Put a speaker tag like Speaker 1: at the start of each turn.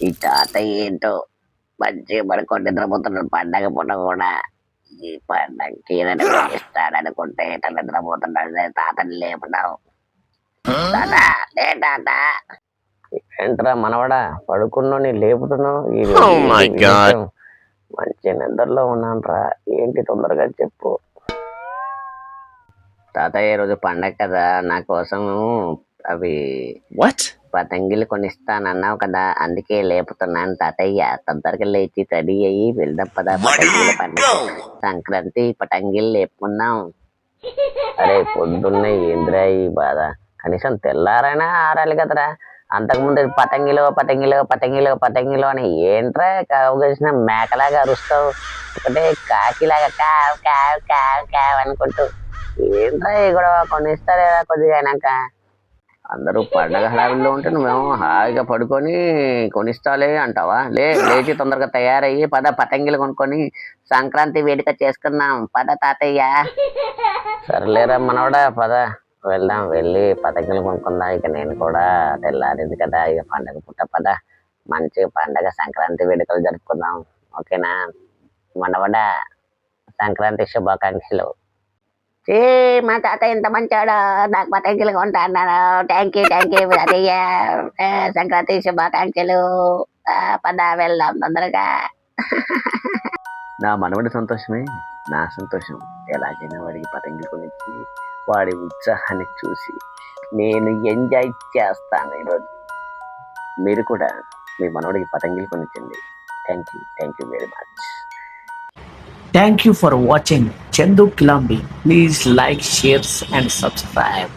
Speaker 1: ఈ తాతయ్య ఏంటో మంచిగా పడుకొని నిద్రపోతున్నాడు. పండగ పూట కూడా ఈ పండగకి ఏదైనా ఇస్తాడనుకుంటే ఇట్లా నిద్రపోతున్నాడు? నేను తాతని లేపున్నావు తాత! లే తాత! ఏంట్రా మనవడా పడుకున్నావు లేపుతున్నావు? ఈ
Speaker 2: Oh
Speaker 1: మంచి నిద్రలో ఉన్నాను రా ఏంటి తొందరగా చెప్పు. తాతయ్య ఈ రోజు పండగ కదా. నా కోసం అవి
Speaker 2: What?
Speaker 1: పతంగిలు కొనిస్తానన్నావు కదా అందుకే లేపుతున్నాను తాతయ్య. తొందరగా లేచి రెడీ అయ్యి వెళ్దాం పదా పతంగిల పండుగ. సంక్రాంతి పతంగిలు లేపుకుందాం. అరే పొద్దున్నే ఏంద్రా ఈ బాధ? కనీసం తెల్లారైనా ఆరాలి కదరా. అంతకుముందు పతంగిలో పతంగిలో పతంగిలో పతంగిలో అని ఏంట్రా కావగేసిన మేకలాగా అరుస్తావు? ఒకటే కాకిలాగా కావ్ కావ్ కావ్ కావ్ అనుకుంటూ. ఏంట్రా ఈ గొడవ? కొనిస్తారా కొద్దిగా అయినాక అందరూ పండగ హడావిల్లో ఉంటే నువ్వేమో హాయిగా పడుకొని కొనిస్తాలే అంటావా? లే లేచి తొందరగా తయారయ్యి పద పతంగిలు కొనుక్కొని సంక్రాంతి వేడుక చేసుకుందాం. పద తాతయ్య. సర్లేరా మనవడా పద. వెళ్దాం వెళ్ళి పతంగిలు కొనుక్కుందాం. ఇక నేను కూడా తెల్లారింది కదా ఇక పండగ పుట్ట పద. మంచి పండగ సంక్రాంతి వేడుకలు జరుపుకుందాం. ఓకేనా? మనవడా సంక్రాంతి శుభాకాంక్షలు. ఏ మా తాత ఎంత మంచాడో నాకు పతంగిలు కొంటా అన్నాడు థ్యాంక్ యూ థ్యాంక్ యూ అదయ్య సంక్రాంతి శుభాకాంక్షలు. పద వెళ్దాం తొందరగా. నా మనవడి సంతోషమే నా సంతోషం. ఎలాగైనా వాడికి పతంగిలు కొనిచ్చి వాడి ఉత్సాహాన్ని చూసి నేను ఎంజాయ్ చేస్తాను ఈరోజు. మీరు కూడా మీ మనవడికి పతంగిలు కొనిచ్చండి. Thank you thank you very much
Speaker 3: Thank you for watching. Chandu Kilambi. Please like, share and subscribe.